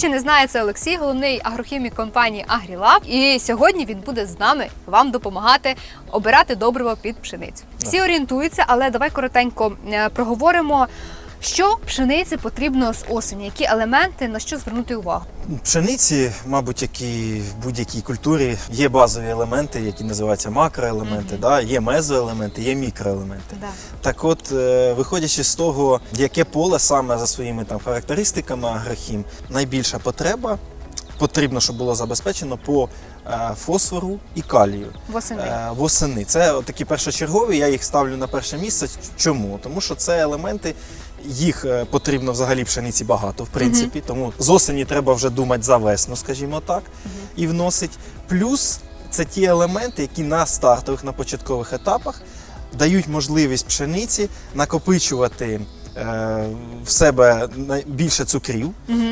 ще не знає, це Олексій, головний агрохімік компанії Агрілаб. І сьогодні він буде з нами вам допомагати обирати добриво під пшеницю. Всі орієнтуються, але давай коротенько е, проговоримо. Що пшениці потрібно з осені? Які елементи на що звернути увагу? Пшениці, мабуть, як і в будь-якій культурі, є базові елементи, які називаються макроелементи, да? є мезоелементи, є мікроелементи. Да. Так от, е, виходячи з того, яке поле саме за своїми там характеристиками агрохім, найбільша потреба потрібно, щоб було забезпечено по е, фосфору і калію. Восени. Е, восени. Це такі першочергові, я їх ставлю на перше місце. Чому? Тому що це елементи, їх е, потрібно взагалі пшениці багато, в принципі. Тому з осені треба вже думати за весну, скажімо так, і вносить. Плюс це ті елементи, які на стартових, на початкових етапах дають можливість пшениці накопичувати. е, В себе більше цукрів,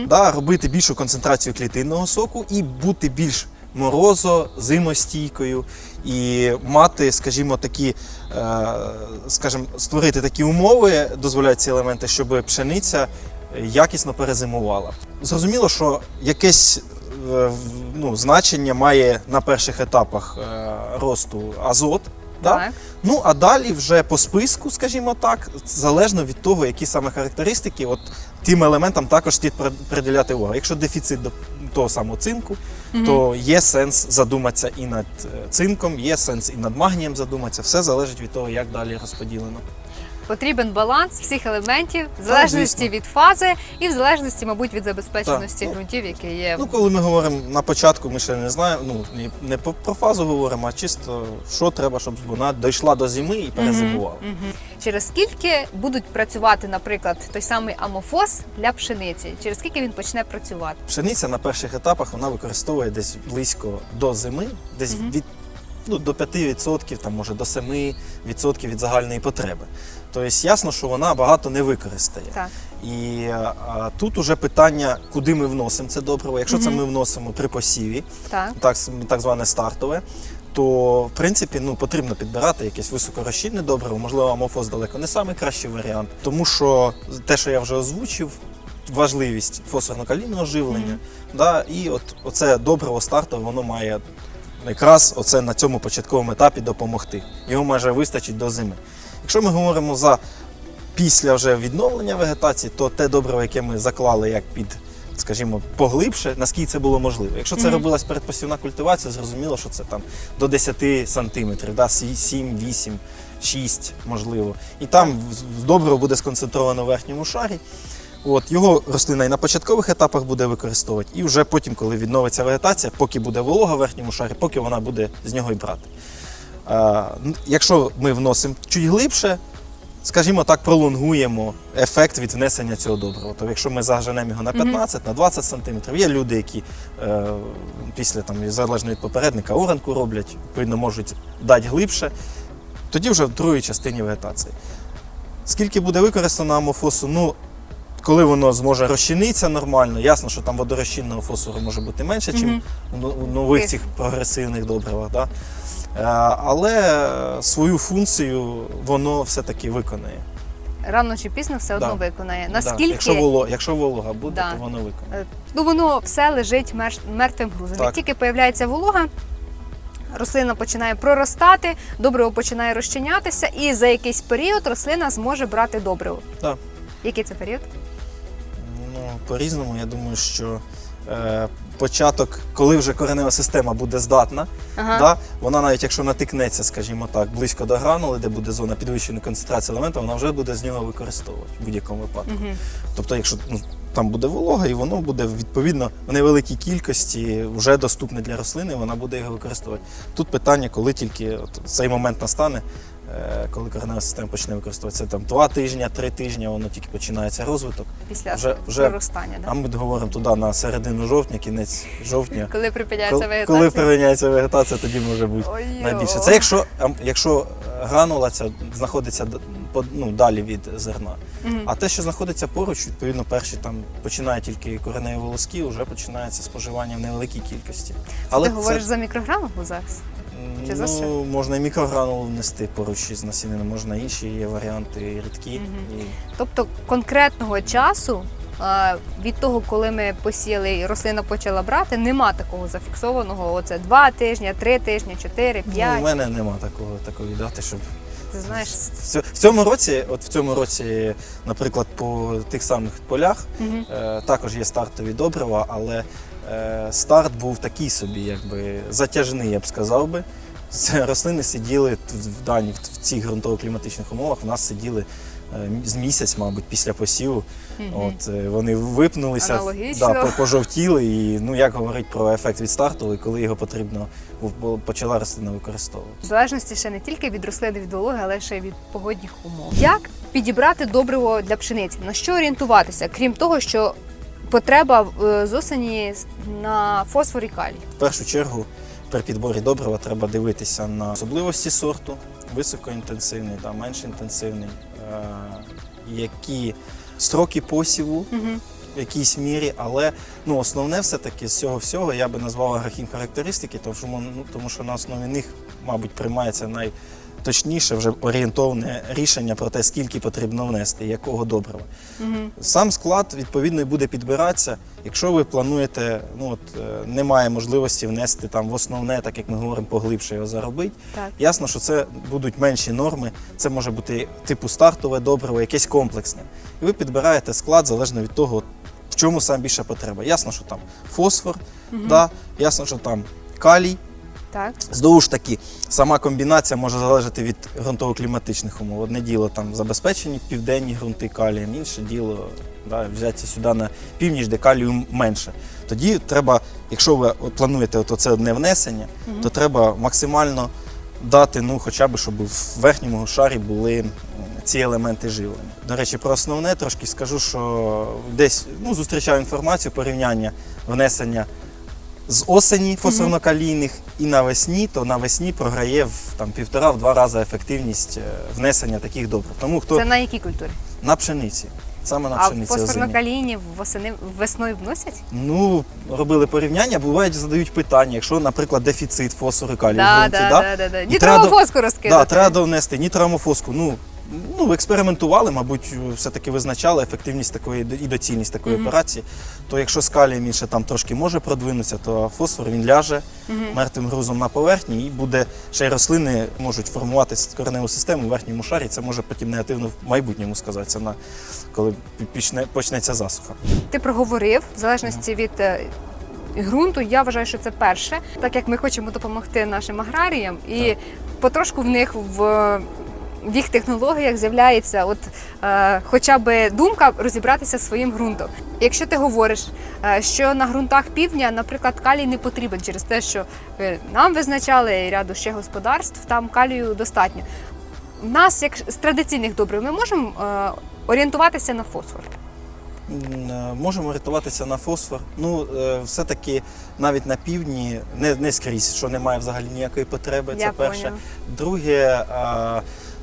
да, робити більшу концентрацію клітинного соку і бути більш морозо, зимостійкою, і мати, скажімо, такі, е, скажімо, створити такі умови, дозволяють ці елементи, щоб пшениця якісно перезимувала. Зрозуміло, що якесь е, ну, значення має на перших етапах е, росту азот. Да? Так. Ну а далі вже по списку, скажімо так, залежно від того, які саме характеристики, от тим елементам також слід приділяти увагу. Якщо дефіцит до того самого цинку, то є сенс задуматися і над е, цинком, є сенс і над магнієм задуматися. Все залежить від того, як далі розподілено. Потрібен баланс всіх елементів, в залежності звісно. від фази і в залежності, мабуть, від забезпеченості Так. ґрунтів, які є. Ну, коли ми говоримо на початку, ми ще не знаємо, ну не- не по- про фазу говоримо, а чисто що треба, щоб вона дійшла до зими і перезимувала. Мгм. Через скільки будуть працювати, наприклад, той самий амофос для пшениці? Через скільки він почне працювати? Пшениця на перших етапах вона використовує десь близько до зими, десь від ну, до 5%, там, може до 7% від загальної потреби. Тобто ясно, що вона багато не використає. Так. І а, тут уже питання, куди ми вносимо це добриво. Якщо це ми вносимо при посіві, Так. так, так зване стартове, то в принципі ну, потрібно підбирати якесь високорозчинне добриво. Можливо, амофос далеко не найкращий варіант, тому що те, що я вже озвучив, важливість фосфорно-калійного живлення, да, і от оце добриво стартове, воно має якраз оце на цьому початковому етапі допомогти. Його майже вистачить до зими. Якщо ми говоримо за після вже відновлення вегетації, то те добриво, яке ми заклали як під, скажімо, поглибше, наскільки це було можливо. Якщо це робилась передпосівна культивація, зрозуміло, що це там до 10 сантиметрів, да, 7, 8, 6, можливо. І там добриво буде сконцентровано в верхньому шарі. От, його рослина і на початкових етапах буде використовувати, і вже потім, коли відновиться вегетація, поки буде волога в верхньому шарі, поки вона буде з нього і брати. Якщо ми вносимо чуть глибше, скажімо так, пролонгуємо ефект від внесення цього добрива. Тобто, якщо ми заженемо його на 15, на 20 сантиметрів, є люди, які е, після там, залежно від попередника оранку роблять, відповідно, можуть дати глибше, тоді вже в другій частині вегетації. Скільки буде використано амофосу? Ну, коли воно зможе розчинитися нормально, ясно, що там водорозчинного фосфору може бути менше, ніж Мгм. у нових цих прогресивних добривах. Да? Е, Але свою функцію воно все-таки виконає. Рано чи пізно все одно Да. виконає. Да. Якщо, волога, якщо волога буде, Да. то воно виконає. Е, ну воно все лежить мертвим грузом. Як тільки появляється волога, рослина починає проростати, добриво починає розчинятися, і за якийсь період рослина зможе брати добриво. Да. Який це період? Ну, по-різному, я думаю, що е, початок, коли вже коренева система буде здатна, Ага. да, вона навіть якщо натикнеться, скажімо так, близько до гранули, де буде зона підвищеної концентрації елементу, вона вже буде з нього використовувати в будь-якому випадку. Мгм. Тобто, якщо ну, там буде волога, і воно буде відповідно в невеликій кількості вже доступне для рослини, вона буде його використовувати. Тут питання, коли тільки от цей момент настане, коли коренева система почне використовуватися там два тижні, три тижні, воно тільки починається розвиток. Після Вже- вже- проростання. Да? А ми говоримо туди на середину жовтня, кінець жовтня. Коли припиняється вегетація. коли припиняється вегетація, тоді може бути найбільше. Це якщо, якщо гранула ця знаходиться ну, далі від зерна. Мгм. А те, що знаходиться поруч, відповідно, перші там починає тільки кореневі волоски, вже починається споживання в невеликій кількості. Ти говориш за мікрограму зараз? Чи за ну, що? можна і мікрогранулу внести поруч із насінням, можна інші є варіанти рідкі. І... Тобто конкретного часу е, від того, коли ми посіяли і рослина почала брати, нема такого зафіксованого. Оце два тижні, три тижні, чотири, Ну, у п'ять. мене нема такого такої дати, щоб Ти знаєш, в цьому році, от в цьому році, наприклад, по тих самих полях Мгм. е, також є стартові добрива, але старт був такий собі, якби затяжний, я б сказав би. Рослини сиділи в дані в цих ґрунтово-кліматичних умовах. У нас сиділи е, з місяць, мабуть, після посіву. Мгм. От е, вони випнулися, да, пожовтіли, і ну як говорить про ефект від старту, і коли його потрібно почала рослина використовувати. в залежності ще не тільки від рослини, від вологи, але ще й від погодних умов. Як підібрати добриво для пшениці? На що орієнтуватися, крім того, що потреба е, з осені на фосфор і калій? В першу чергу при підборі добрива треба дивитися на особливості сорту, високоінтенсивний та менш інтенсивний, е, які строки посіву Угу. в якійсь мірі, але ну, основне все-таки з цього всього я би назвав агрохім характеристики, тому що, ну, тому що на основі них, мабуть, приймається найточніше вже орієнтовне рішення про те, скільки потрібно внести, якого добрива. Угу. Сам склад відповідно і буде підбиратися. Якщо ви плануєте, ну от е, немає можливості внести там в основне, так як ми говоримо, поглибше його заробити. Так. Ясно, що це будуть менші норми. Це може бути типу стартове добриво, якесь комплексне. І ви підбираєте склад залежно від того, в чому саме більша потреба. Ясно, що там фосфор, да, ясно, що там калій. Так. Знову ж таки, сама комбінація може залежати від ґрунтово-кліматичних умов. Одне діло там забезпечені південні ґрунти калієм, інше діло да, взяти сюди на північ, де калію менше. Тоді треба, якщо ви плануєте от це одне внесення, то треба максимально дати, ну, хоча б, щоб в верхньому шарі були ці елементи живлення. До речі, про основне трошки скажу, що десь ну, зустрічав інформацію порівняння внесення з осені фосфорно-калійних і навесні, то навесні програє в там півтора-два рази ефективність е, внесення таких добрив. Тому хто Це на якій культурі? на пшениці, саме на А пшениці озимій. фосфорно-калійні восени весною вносять? Ну, робили порівняння, бувають, задають питання, якщо, наприклад, дефіцит фосфору і калію в Да, ґрунті, да, да? да, да. І треба до- фоску Да, розкидати. треба довнести нітроамофоску. Ну, ну, експериментували, мабуть, все-таки визначали ефективність такої і доцільність такої операції. То якщо з калієм він ще там трошки може продвинутися, то фосфор він ляже мертвим грузом на поверхні і буде ще й рослини можуть формувати кореневу систему в верхньому шарі. Це може потім негативно в майбутньому сказатися, на, коли почне, почнеться засуха. Ти проговорив, в залежності від е, ґрунту, я вважаю, що це перше, так як ми хочемо допомогти нашим аграріям, і потрошку в них в. В їх технологіях з'являється от е, хоча б думка розібратися зі своїм ґрунтом. Якщо ти говориш, е, що на ґрунтах півдня, наприклад, калій не потрібен через те, що е, нам визначали і ряду ще господарств, там калію достатньо. В нас, як з традиційних добрив, ми можемо е, орієнтуватися на фосфор. Е, Можемо рятуватися на фосфор. Ну, все-таки навіть на півдні не, не скрізь, що немає взагалі ніякої потреби. Це Я перше. поняла. Друге,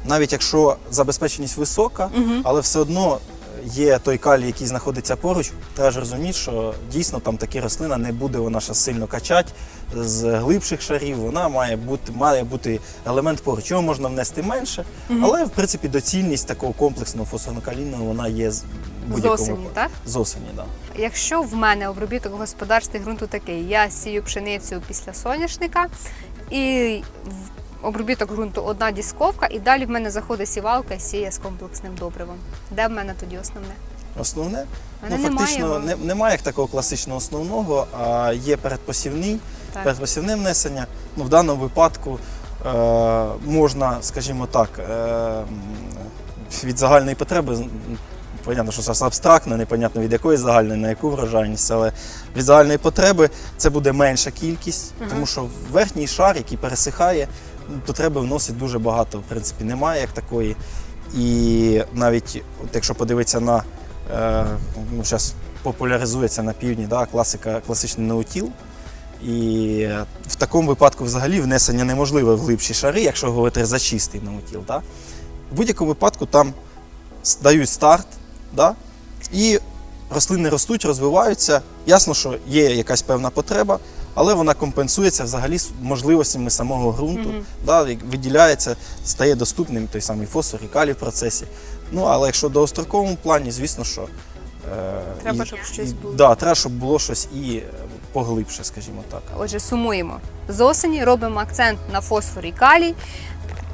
навіть якщо забезпеченість висока, але все одно є той калій, який знаходиться поруч, треба ж розуміти, що дійсно там такі рослина не буде вона ще сильно качати з глибших шарів. Вона має бути, має бути елемент поруч. Його можна внести менше, але в принципі доцільність такого комплексного фосфорно-калійного вона є з осені, випадку. так? З осені, так. Да. Якщо в мене обробіток в господарстві ґрунту такий, я сію пшеницю після соняшника і в обробіток ґрунту одна дісковка, і далі в мене заходить сівалка і сіє з комплексним добривом. Де в мене тоді основне? Основне, ну мене немає фактично його. не, немає як такого класичного основного, а є передпосівний, Так. передпосівне внесення. Ну, в даному випадку е, можна, скажімо так, е, від загальної потреби. Понятно, що це абстрактно, непонятно від якої загальної, на яку врожайність, але від загальної потреби це буде менша кількість, тому що верхній шар, який пересихає, потреби вносить дуже багато. В принципі, немає як такої. І навіть от якщо подивитися на е, ну, зараз популяризується на півдні, да, класика, класичний наутіл. І в такому випадку взагалі внесення неможливе в глибші шари, якщо говорити за чистий наутіл. Да? В будь-якому випадку там дають старт, да? і рослини ростуть, розвиваються. Ясно, що є якась певна потреба, але вона компенсується взагалі з можливостями самого ґрунту. Да? Виділяється, стає доступним той самий фосфор і калій в процесі. Ну, але якщо в довгостроковому плані, звісно, що Е, Треба, і- щоб щось і- було. Да, треба, щоб було щось і е, поглибше, скажімо так. Отже, сумуємо. З осені робимо акцент на фосфор і калій.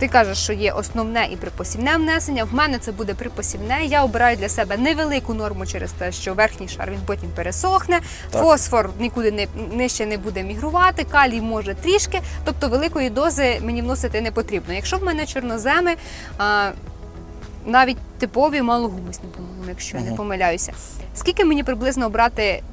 Ти кажеш, що є основне і припосівне внесення. В мене це буде припосівне. Я обираю для себе невелику норму через те, що верхній шар він потім пересохне. Так. Фосфор нікуди не нижче не буде мігрувати, калій може трішки. Тобто великої дози мені вносити не потрібно. Якщо в мене чорноземи, а, навіть типові малогумисні, по-моєму, якщо я не помиляюся. Скільки мені приблизно обрати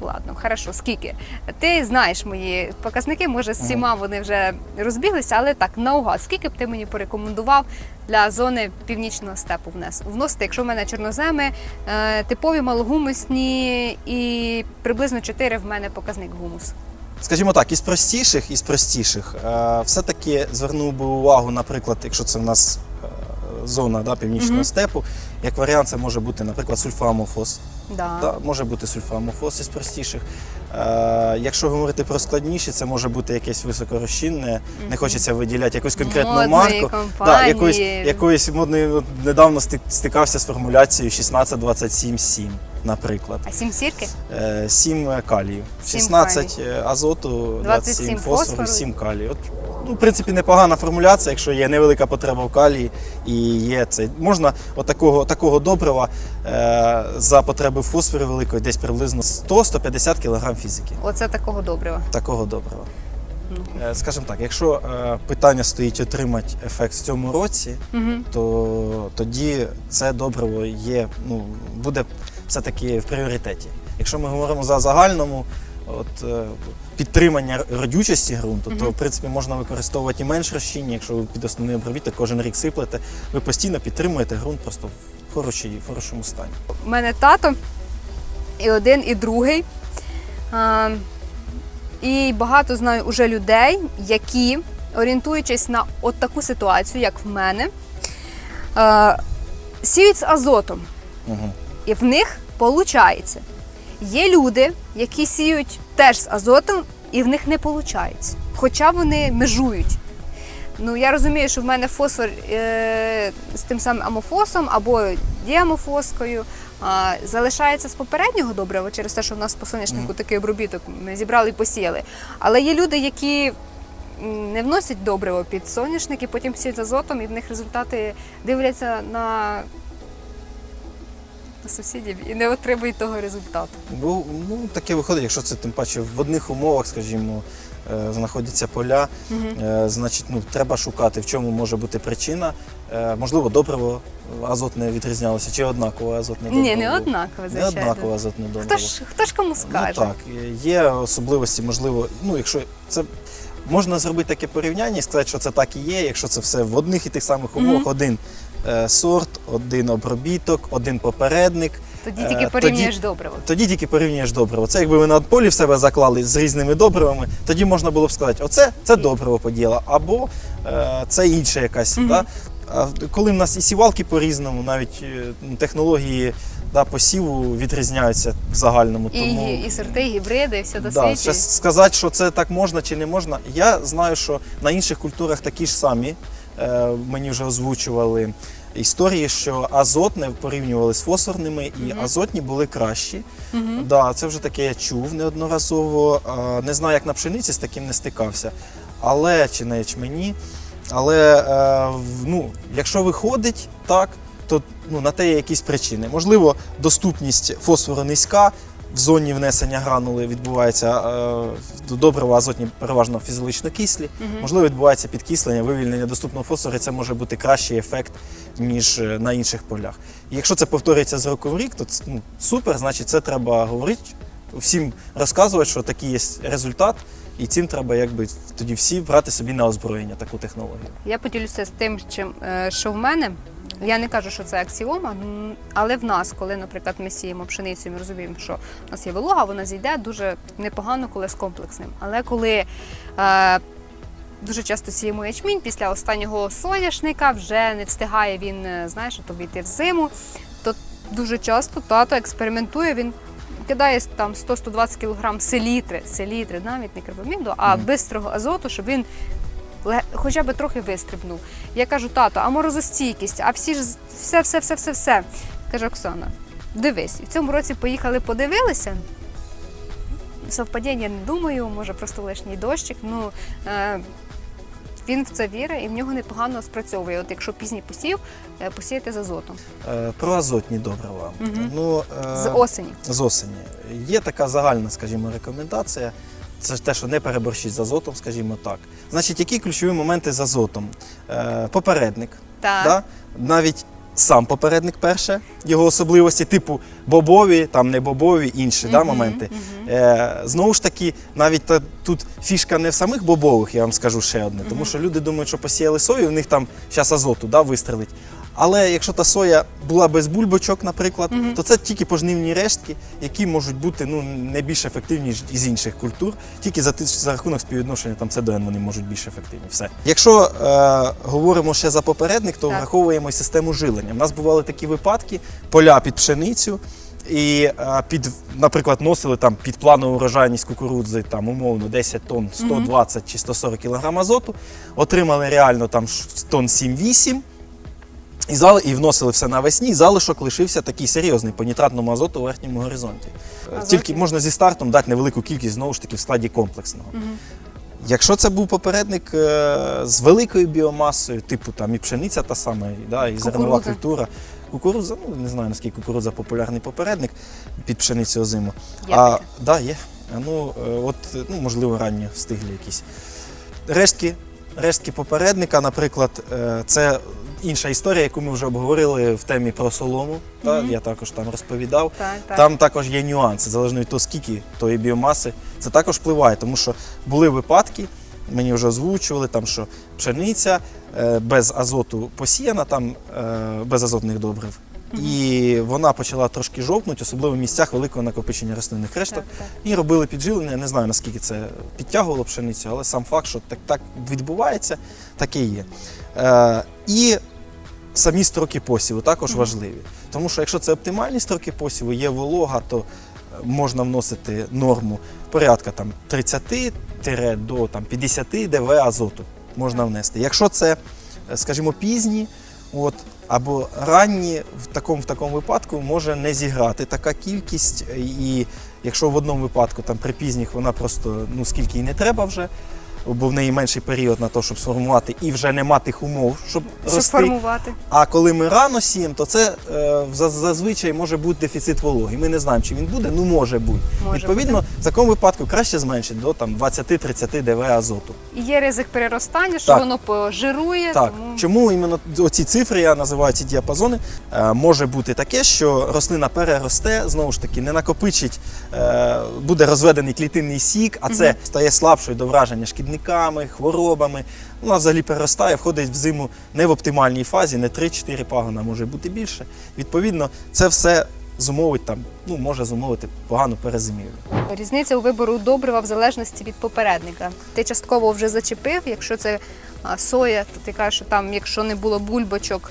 Ладно, хорошо, скільки? Ти знаєш мої показники, може з всіма вони вже розбіглися, але так, наугад, скільки б ти мені порекомендував для зони північного степу вносити, якщо в мене чорноземи, е, типові малогумусні і приблизно 4 в мене показник гумусу. Скажімо так, із простіших, із простіших, е, все-таки звернув би увагу, наприклад, якщо це в нас е, зона да, північного Мгм. степу, як варіант, це може бути, наприклад, сульфамофос. Да. Да, може бути сульфамофос із простіших. Е, якщо говорити про складніші, це може бути якесь високорозчинне, не хочеться виділяти якусь конкретну Модної марку. компанії. якоїсь, якоїсь модної, от недавно стикався з формуляцією 16-27-7, наприклад. А сім сірки? Е, 7 калію, Сім 16 азоту, 27 27 фосфору, фосфору. 7 калію. От, ну, в принципі, непогана формуляція, якщо є невелика потреба в калії і є це. Можна от такого, такого добрива е, за потреби фосфору великої десь приблизно 100-150 кг фізики. Оце такого добрива. Такого добрива. Ну. Е, Скажімо так, якщо е, питання стоїть отримати ефект в цьому році, Угу. то тоді це добриво є, ну, буде все-таки в пріоритеті. Якщо ми говоримо за загальному от, е, підтримання родючості ґрунту, то в принципі можна використовувати і менш розчинні, якщо ви під основний обробіток кожен рік сиплете, ви постійно підтримуєте ґрунт просто в, хорошій, в хорошому стані. У мене тато і один, і другий. А, і багато знаю уже людей, які, орієнтуючись на от таку ситуацію, як в мене, а, сіють з азотом. Угу. І в них виходить. Є люди, які сіють теж з азотом, і в них не виходить. Хоча вони межують. Ну, я розумію, що в мене фосфор е, з тим самим амофосом або діамофоскою а, залишається з попереднього добрива через те, що в нас по соняшнику Мгм. такий обробіток ми зібрали і посіяли. Але є люди, які не вносять добриво під соняшник і потім сіють з азотом, і в них результати дивляться на сусідів і не отримують того результату. Бо ну, таке виходить, якщо це тим паче в одних умовах, скажімо, е, знаходяться поля, Е, Значить, ну треба шукати, в чому може бути причина. Е, Можливо, добриво азотне відрізнялося, чи однакове азотне добриво? Ні, не було? однаково, Не звичайно. однакове азотне добриво. Хто ж, хто ж кому скаже? Ну так, е, є особливості, можливо, ну якщо це можна зробити таке порівняння і сказати, що це так і є, якщо це все в одних і тих самих умовах, Мгм. один сорт, один обробіток, один попередник. Тоді Е, тільки тоді- порівнюєш добриво. Тоді тільки порівнюєш добриво. Це якби ви на полі в себе заклали з різними добривами, тоді можна було б сказати, оце це добриво поділа, або е, це інше якась. Мгм. Да? А коли в нас і сівалки по-різному, навіть е, технології да, посіву відрізняються в загальному. І, Тому і сорти, і гібриди, і все до да, сказати, що це так можна чи не можна. Я знаю, що на інших культурах такі ж самі. Е, мені вже озвучували історії, що азотне порівнювали з фосфорними, і Мгм. азотні були кращі. Мгм. Да, це вже таке я чув неодноразово. Не знаю, як на пшениці з таким не стикався. Але чи на ячмені. Але е, ну, якщо виходить так, то ну, на те є якісь причини. Можливо, доступність фосфору низька. В зоні внесення гранули відбувається е, добрива азотні переважно фізіологічно кислі. Мгм. Можливо, відбувається підкислення, вивільнення доступного фосфору, і це може бути кращий ефект, ніж е, на інших полях. І якщо це повторюється з року в рік, то це, ну, супер, значить це треба говорити, всім розказувати, що такий є результат, і цим треба якби тоді всі брати собі на озброєння таку технологію. Я поділюся з тим, чим, е, що в мене. Я не кажу, що це аксіома, але в нас, коли, наприклад, ми сіємо пшеницю, ми розуміємо, що в нас є волога, вона зійде дуже непогано, коли з комплексним. Але коли е, дуже часто сіємо ячмінь, після останнього соняшника вже не встигає він, е, знаєш, то війти в зиму, то дуже часто тато експериментує, він кидає там 100-120 кг селітри, селітри, навіть не карбаміду, а бистрого азоту, щоб він хоча б трохи вистрибнув. Я кажу, тато, а морозостійкість, а всі ж все, все, все, все, все. Каже Оксана, дивись, і в цьому році поїхали, подивилися. Совпадіння не думаю, може просто лишній дощик. Ну е, він в це вірить і в нього непогано спрацьовує. От якщо пізній посів, е, посіяти з азотом Е, Про азотні добрива. Мгм. Ну, е, з осені. з осені. Є така загальна, скажімо, рекомендація. Це те, що не переборщить з азотом, скажімо так. Значить, які ключові моменти з азотом? Е, попередник. Так. Да? Навіть сам попередник перше, його особливості, типу бобові, там не бобові, інші да, моменти. Е, знову ж таки, навіть та, тут фішка не в самих бобових, я вам скажу ще одне, тому що люди думають, що посіяли сою, у них там зараз азоту да, вистрелить. Але якщо та соя була без бульбочок, наприклад, то це тільки пожнивні рештки, які можуть бути ну, не більш ефективні ніж із інших культур. Тільки за, за рахунок співвідношення там це до N вони можуть більш ефективні. Все. Якщо е, говоримо ще за попередник, то Так. враховуємо і систему жилення. У нас бували такі випадки: поля під пшеницю. І е, під, наприклад, носили там під планову урожайність кукурудзи там умовно 10 тонн, 120 чи 140 кг азоту, отримали реально там тонн 7-8. І, зали, і вносили все навесні, і залишок лишився такий серйозний по нітратному азоту у верхньому горизонті. Азотів? Тільки можна зі стартом дати невелику кількість знову ж таки в складі комплексного. Якщо це був попередник е, з великою біомасою, типу там і пшениця та сама, і, да, і зернова культура, кукурудза, ну не знаю наскільки кукурудза популярний попередник під пшеницю озиму. Є а, да, є. Ну, е, от, ну, можливо, ранні стиглі якісь. Рештки, рештки попередника, наприклад, е, це інша історія, яку ми вже обговорили в темі про солому. Та, Мгм. Я також там розповідав. Так, так. Там також є нюанси, залежно від того, скільки тої біомаси. Це також впливає, тому що були випадки, мені вже озвучували, там, що пшениця е, без азоту посіяна, там, е, без азотних добрив. І вона почала трошки жовтнути, особливо в місцях великого накопичення рослинних решток. Так, так. І робили підживлення. Я не знаю, наскільки це підтягувало пшеницю, але сам факт, що так, так відбувається, таке є. Е, і самі строки посіву також важливі. Тому що якщо це оптимальні строки посіву, є волога, то е, можна вносити норму порядка там 30 до там, 50 ДВ азоту можна внести. Якщо це, е, скажімо, пізні, от, або ранні, в такому, в такому випадку може не зіграти така кількість. І якщо в одному випадку там при пізніх вона просто ну скільки й не треба вже, бо в неї менший період на те, щоб сформувати, і вже нема тих умов, щоб, Щоб рости. формувати. А коли ми рано сіємо, то це е, зазвичай може бути дефіцит вологи. Ми не знаємо, чи він буде, ну може бути. Може Відповідно, в такому випадку краще зменшити до там 20-30 ДВ азоту. І є ризик переростання, що Так. воно пожирує. Так, Тому... чому іменно оці цифри, я називаю ці діапазони, е, може бути таке, що рослина переросте, знову ж таки, не накопичить, е, буде розведений клітинний сік, а це стає слабшою до враження шкідниками, хворобами. Вона взагалі переростає, входить в зиму не в оптимальній фазі, не 3-4 пагона, може бути більше. Відповідно, це все зумовить там, ну може зумовити погану перезимівлю. Різниця у вибору добрива в залежності від попередника. Ти частково вже зачепив, якщо це соя, то ти кажеш, що там, якщо не було бульбочок,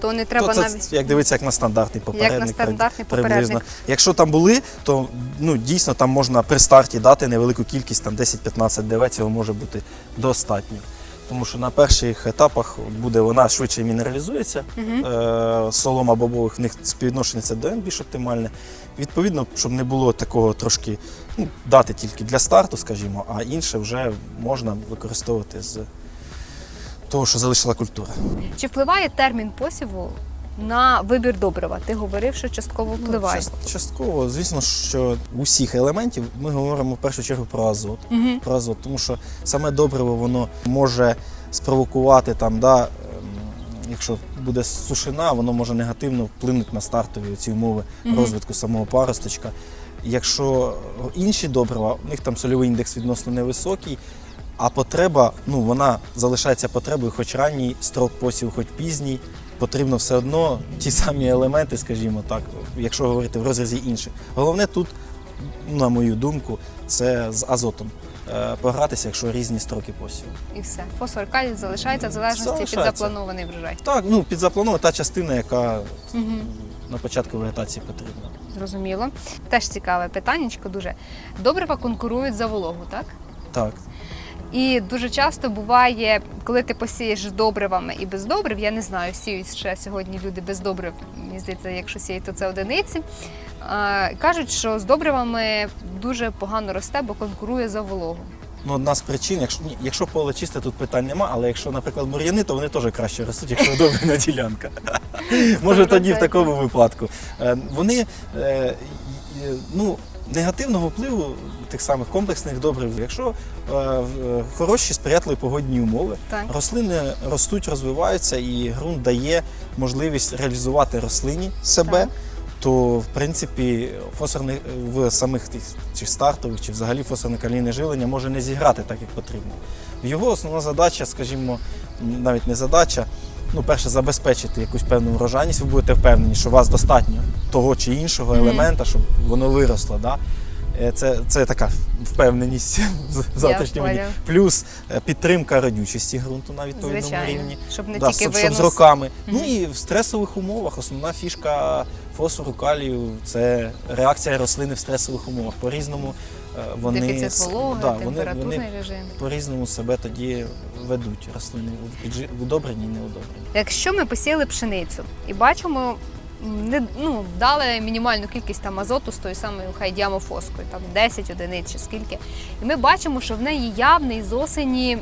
то не треба то це навіть. як дивитися, як на стандартний попередник. на стандартний приблизно. попередник. Якщо там були, то ну дійсно там можна при старті дати невелику кількість, там 10-15 ДВ, цього може бути достатньо. Тому що на перших етапах буде вона швидше мінералізується. Е, солома бобових в них співвідношення це N більш оптимальне. Відповідно, щоб не було такого трошки ну, дати тільки для старту, скажімо, а інше вже можна використовувати з того, що залишила культура. Чи впливає термін посіву на вибір добрива? Ти говорив, що частково впливає. Ну, частково, звісно, що усіх елементів ми говоримо в першу чергу про азот. Мгм. Про азот, тому що саме добриво воно може спровокувати там, да, ем, якщо буде сушина, воно може негативно вплинути на стартові ці умови Мгм. розвитку самого паросточка. Якщо інші добрива, у них там сольовий індекс відносно невисокий. А потреба, ну вона залишається потребою, хоч ранній строк посіву, хоч пізній, потрібно все одно ті самі елементи, скажімо так, якщо говорити в розрізі інших. Головне тут, на мою думку, це з азотом. е, Погратися, якщо різні строки посіву. І все. Фосфор калій залишається в залежності від Залишається. запланований врожай. Так, ну під запланована та частина, яка Угу. на початку вегетації потрібна. Зрозуміло. Теж цікаве питаннячко дуже. Добрива конкурують за вологу, так? Так. І дуже часто буває, коли ти посієш з добривами і без добрив, я не знаю, сіють ще сьогодні люди без добрив. Мені здається, якщо сіють, то це одиниці. Кажуть, що з добривами дуже погано росте, бо конкурує за вологу. Ну, одна з причин, якщо, якщо поле чисте, тут питань нема, але якщо, наприклад, бур'яни, то вони теж краще ростуть, якщо добрина ділянка. Може тоді в такому випадку. Е, Вони е, ну, негативного впливу тих самих комплексних добрив, якщо е, в- хороші сприятливі погодні умови, Так. рослини ростуть, розвиваються, і ґрунт дає можливість реалізувати рослині себе. Так. То в принципі фосфорне в самих тих чи стартових, чи взагалі фосфорне калійне живлення може не зіграти так, як потрібно. Його основна задача, скажімо, навіть не задача. Ну, перше, забезпечити якусь певну врожайність, ви будете впевнені, що у вас достатньо того чи іншого елемента, щоб воно виросло. Да? Е, Це, це така впевненість в завтрашньому дні. Плюс е, підтримка родючості ґрунту на відповідному Звичайно, рівні. щоб не Да, тільки щоб, щоб з роками. Мгм. Ну і в стресових умовах основна фішка фосфору, калію це реакція рослини в стресових умовах. По-різному е, вони, Дефіцит вологи, да, вони, вони режим. по-різному себе тоді ведуть рослини у піджи- удобрені і неудобрені. Якщо ми посіяли пшеницю і бачимо, не, ну, дали мінімальну кількість там азоту з тою самою хай діамофоскою, там 10 одиниць чи скільки, і ми бачимо, що в неї явний з осені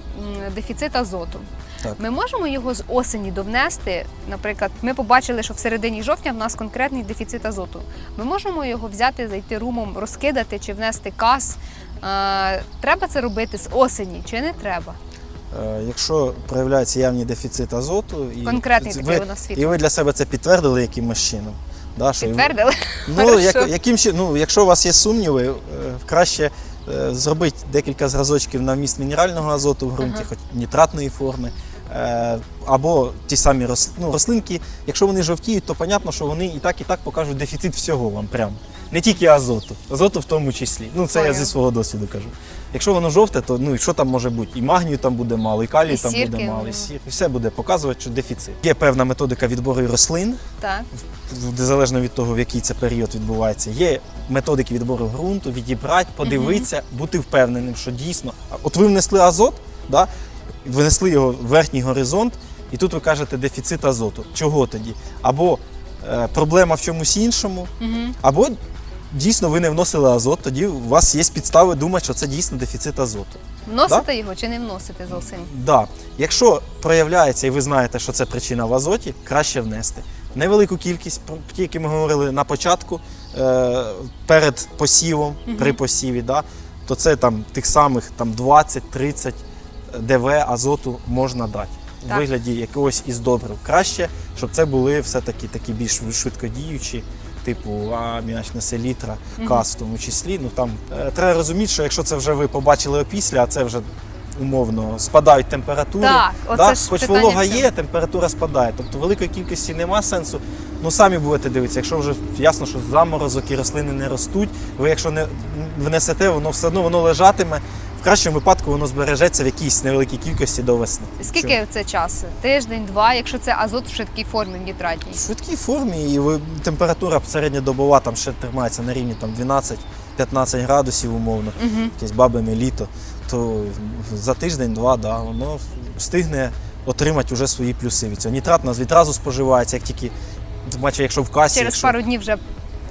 дефіцит азоту. Так. Ми можемо його з осені довнести. Наприклад, ми побачили, що в середині жовтня в нас конкретний дефіцит азоту. Ми можемо його взяти, зайти румом, розкидати чи внести каз. Е, треба це робити з осені чи не треба? Е, Якщо проявляється явний дефіцит азоту, і Конкретний ви, такий нас світ. і ви для себе це підтвердили якимось чином. Да, що підтвердили? ви-? Ну, як, яким ну, якщо у вас є сумніви, е, краще е, зробити декілька зразочків на вміст мінерального азоту в ґрунті, Ага. хоч нітратної форми. Е, Або ті самі ну, рослинки, якщо вони жовтіють, то понятно, що вони і так, і так покажуть дефіцит всього вам прямо. Не тільки азоту, азоту в тому числі. Ну, це я зі свого досвіду кажу. Якщо воно жовте, то ну і що там може бути? І магнію там буде мало, і калію І там сірки, буде мало, і ну. сір. І все буде показувати, що дефіцит. Є певна методика відбору рослин, Так. в- залежно від того, в який це період відбувається. Є методики відбору ґрунту, відібрати, подивитися, бути впевненим, що дійсно. А От ви внесли азот, да? Внесли його в верхній горизонт, і тут ви кажете дефіцит азоту. Чого тоді? Або е, проблема в чомусь іншому, Угу. або дійсно ви не вносили азот, тоді у вас є підстави думати, що це дійсно дефіцит азоту. Вносите його чи не вносите зовсім? Да. Якщо проявляється і ви знаєте, що це причина в азоті, краще внести. Невелику кількість, про ті, які ми говорили на початку, е, перед посівом, при посіві, да, то це там тих самих там, 20-30 ДВ азоту можна дати. У Так. вигляді якогось із добрив. Краще, щоб це були все-таки такі більш швидкодіючі, типу аміачна селітра, каз в тому числі. Ну там е, треба розуміти, що якщо це вже ви побачили опісля, а це вже умовно спадають температури. Так, оце да? ж Хоч питання волога в цьому. є, температура спадає. Тобто великої кількості нема сенсу. Ну самі будете дивитися, якщо вже ясно, що заморозок і рослини не ростуть, ви якщо не внесете, воно все одно воно лежатиме. В кращому випадку воно збережеться в якійсь невеликій кількості до весни. Скільки це часу? Тиждень, два, якщо це азот в швидкій формі нітратній. В швидкій формі і температура середньодобова там ще тримається на рівні там 12-15 градусів умовно, Угу. якесь бабине літо, то за тиждень-два да, воно встигне отримати вже свої плюси від цього. Нітрат у нас відразу споживається, як тільки бачу, якщо в касі. Через якщо, пару днів вже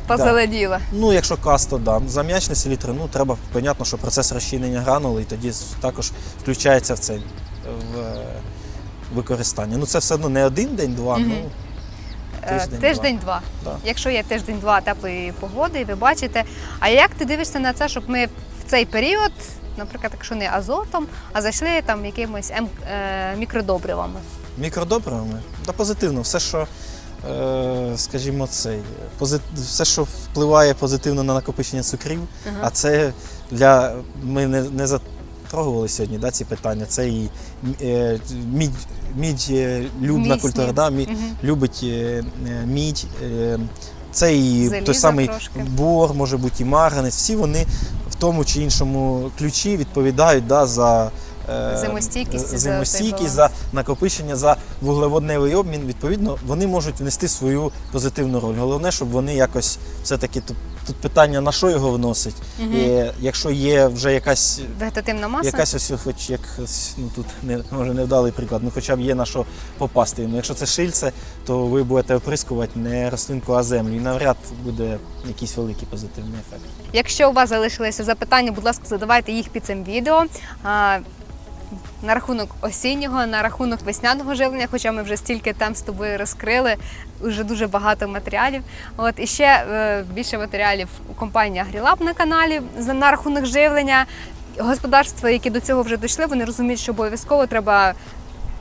позеленіла. Ну, якщо кас, то да. За м'ячне селітри, ну треба, понятно, що процес розчинення гранули, і тоді також включається в цей в е, використання. Ну це все одно не один день, два, Мгм. ну Тиждень-два. Тиждень-два. Да. Якщо є тиждень-два теплої погоди, ви бачите. А як ти дивишся на це, щоб ми в цей період, наприклад, якщо не азотом, а зайшли там якимось ем, е, мікродобривами? Мікродобривами? Да позитивно. Все, що, скажімо, цей, все, що впливає позитивно на накопичення цукрів, Ага. а це для. Ми не, не затрогували сьогодні да, ці питання. Це і е, мідь, мідь е, любна Міцні. культура, да, мі- Мгм. любить е, е, мідь. е, Це і Заліза той самий трошки. бор, може бути і марганець. Всі вони в тому чи іншому ключі відповідають да, за е, Зимостійкість і за зимостійкість, за накопичення, за вуглеводневий обмін. Відповідно, вони можуть внести свою позитивну роль. Головне, щоб вони якось все-таки тут Тут питання на що його вносить. І якщо є вже якась Вегетативна маса. Якась ось, хоч як ну тут не може невдалий приклад, ну хоча б є на що попасти. Ну, якщо це шильце, то ви будете оприскувати не рослинку, а землю. І навряд буде якийсь великий позитивний ефект. Якщо у вас залишилися запитання, будь ласка, задавайте їх під цим відео. На рахунок осіннього, на рахунок весняного живлення, хоча ми вже стільки тем з тобою розкрили, вже дуже багато матеріалів. От і ще е, більше матеріалів у компанії Агрілаб на каналі на рахунок живлення. Господарства, які до цього вже дійшли, вони розуміють, що обов'язково треба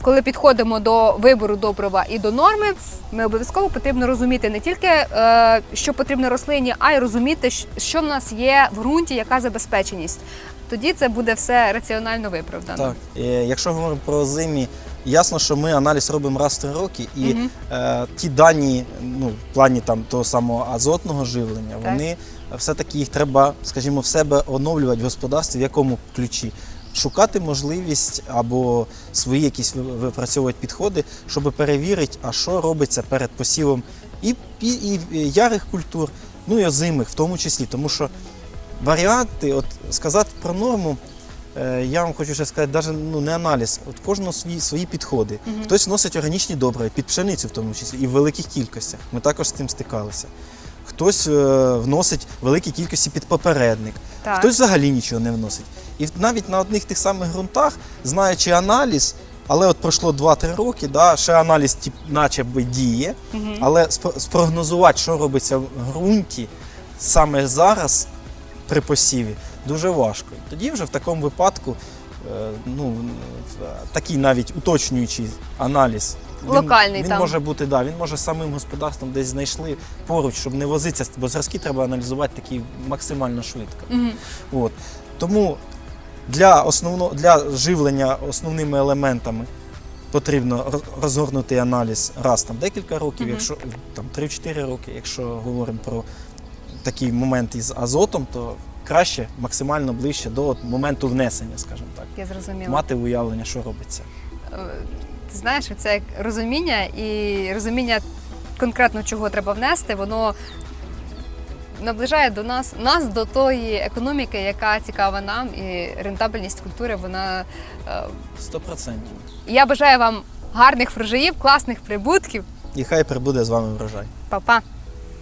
коли підходимо до вибору добрива і до норми, ми обов'язково потрібно розуміти не тільки е, що потрібно рослині, а й розуміти, що в нас є в ґрунті, яка забезпеченість. Тоді це буде все раціонально виправдано. Так. Е, Якщо говоримо про зимі, ясно, що ми аналіз робимо раз в три роки, і Мгм. е, ті дані, ну, в плані там того самого азотного живлення, Так. вони все-таки їх треба, скажімо, в себе оновлювати в господарстві, в якому ключі. Шукати можливість або свої якісь випрацьовувати підходи, щоб перевірити, а що робиться перед посівом і, і, і ярих культур, ну і озимих в тому числі. Тому що варіанти, от сказати про норму, е, я вам хочу ще сказати, навіть ну, не аналіз, от кожного свої, свої підходи. Мгм. Хтось вносить органічні добрива під пшеницю в тому числі, і в великих кількостях. Ми також з цим стикалися. Хтось е, вносить великі кількості під попередник, Так. хтось взагалі нічого не вносить. І навіть на одних тих самих ґрунтах, знаючи аналіз, але от пройшло 2-3 роки, да, ще аналіз тип, наче би діє, Мгм. але спро- спрогнозувати, що робиться в ґрунті саме зараз при посіві, дуже важко. Тоді вже в такому випадку е, ну, такий навіть уточнюючий аналіз. Локальний він там. може бути, да, він може самим господарством десь знайшли поруч, щоб не возитися, бо зразки треба аналізувати такі максимально швидко. Мгм. От. Тому для, основно, для живлення основними елементами потрібно роз- розгорнути аналіз раз там декілька років, Мгм. якщо там 3-4 роки, якщо говоримо про такий момент із азотом, то краще максимально ближче до моменту внесення, скажімо так. Я зрозуміла. Мати уявлення, що робиться. Е, Ти знаєш, це як розуміння і розуміння конкретно чого треба внести, воно наближає до нас нас до тої економіки, яка цікава нам, і рентабельність культури. Вона е, 100%. я бажаю вам гарних врожаїв, класних прибутків. І хай прибуде з вами врожай. Па-па!